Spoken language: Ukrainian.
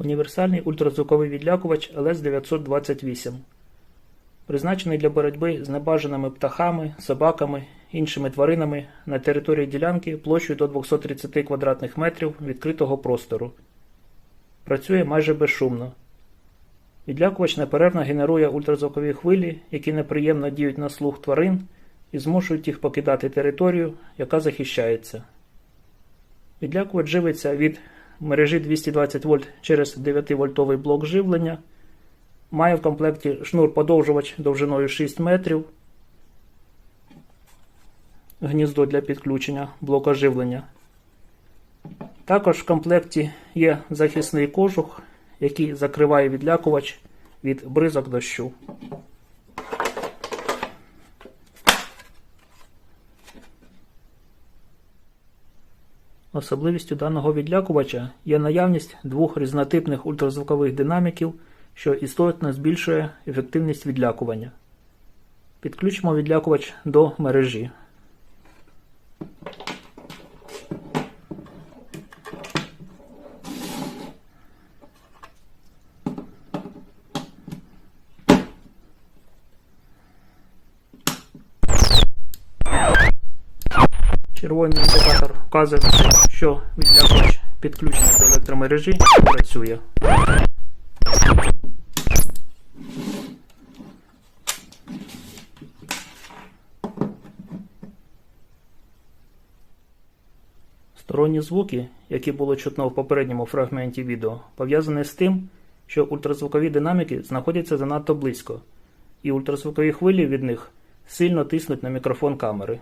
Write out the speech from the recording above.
Універсальний ультразвуковий відлякувач ЛС-928. Призначений для боротьби з небажаними птахами, собаками, іншими тваринами на території ділянки площею до 230 квадратних метрів відкритого простору. Працює майже безшумно. Відлякувач неперервно генерує ультразвукові хвилі, які неприємно діють на слух тварин і змушують їх покидати територію, яка захищається. Відлякувач живиться від мережі 220 вольт через 9-вольтовий блок живлення. Має в комплекті шнур-подовжувач довжиною 6 метрів, гніздо для підключення блока живлення. Також в комплекті є захисний кожух, який закриває відлякувач від бризок дощу. Особливістю даного відлякувача є наявність двох різнотипних ультразвукових динаміків, що істотно збільшує ефективність відлякування. Підключимо відлякувач до мережі. Червоний індикатор вказує, що відлякувач підключений до електромережі працює. Сторонні звуки, які було чутно в попередньому фрагменті відео, пов'язані з тим, що ультразвукові динаміки знаходяться занадто близько, і ультразвукові хвилі від них сильно тиснуть на мікрофон камери.